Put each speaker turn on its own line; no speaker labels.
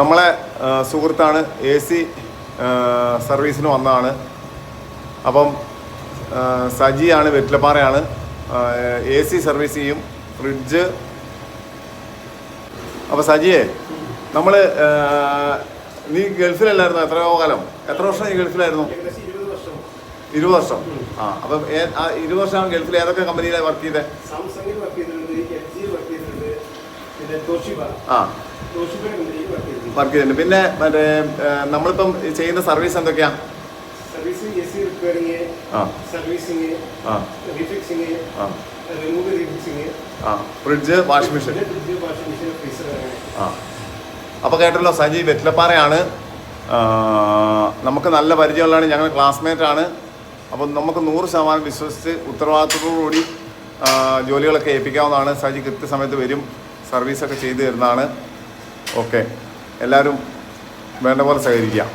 നമ്മളെ സുഹൃത്താണ് A C സർവീസിന് വന്നതാണ്. അപ്പം സജിയാണ് വെറ്റിലപ്പാറയാണ്. എ സി സർവീസ് ചെയ്യും ഫ്രിഡ്ജ്. അപ്പോൾ സജിയെ നമ്മൾ നീ ഗൾഫിലല്ലായിരുന്നു? എത്രയോ കാലം? എത്ര വർഷം നീ ഗൾഫിലായിരുന്നു?
ഇരുപത് വർഷം.
ആ അപ്പം ഇരുപത് വർഷം ഗൾഫിൽ ഏതൊക്കെ കമ്പനിയിലാണ് വർക്ക് ചെയ്തത് ആ.
വർക്ക് ചെയ്തിട്ടുണ്ട്
പിന്നെ മറ്റേ നമ്മളിപ്പം ചെയ്യുന്ന സർവീസ് എന്തൊക്കെയാ? Fridge washing machine. ആ. അപ്പോൾ കേട്ടല്ലോ സജി വെറ്റിലപ്പാറയാണ്. നമുക്ക് നല്ല പരിചയമുള്ളതാണ്. ഞങ്ങൾ ക്ലാസ്മേറ്റ് ആണ്. അപ്പം നമുക്ക് നൂറ് ശതമാനം വിശ്വസിച്ച് ഉത്തരവാദിത്തത്തോടുകൂടി കൂടി ജോലികളൊക്കെ ഏൽപ്പിക്കാവുന്നതാണ്. സജി കൃത്യസമയത്ത് വരും. സർവീസൊക്കെ ചെയ്തു തരുന്നതാണ്. ഓക്കെ. എല്ലാവരും വേണ്ട പോലെ സഹകരിക്കാം.